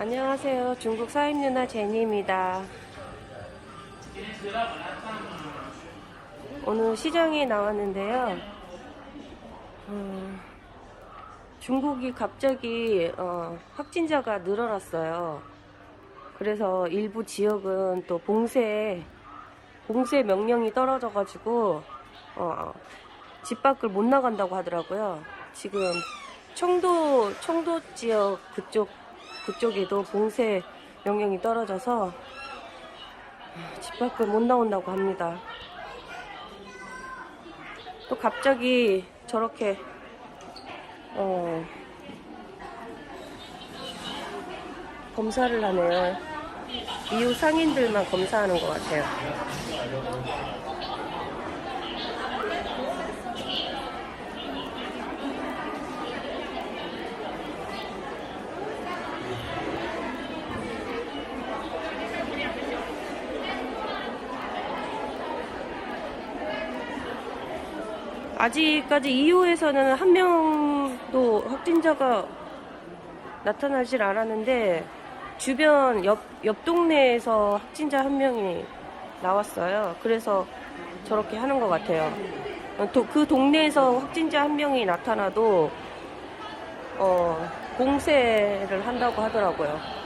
안녕하세요. 중국 사임 누나 제니입니다. 오늘 시장에 나왔는데요. 음, 중국이 갑자기 어, 확진자가 늘어났어요. 그래서 일부 지역은 또 봉쇄 봉쇄 명령이 떨어져가지고 어, 집 밖을 못 나간다고 하더라고요. 지금 청도 청도 지역 그쪽 그쪽에도 봉쇄 명령이 떨어져서 집 밖을 못 나온다고 합니다. 또 갑자기 저렇게 어, 검사를 하네요. 이웃 상인들만 검사하는 것 같아요. 아직까지 이후에서는 한 명도 확진자가 나타나질 않았는데 주변 옆, 옆 동네에서 확진자 한 명이 나왔어요. 그래서 저렇게 하는 것 같아요. 그 동네에서 확진자 한 명이 나타나도 어, 공세를 한다고 하더라고요.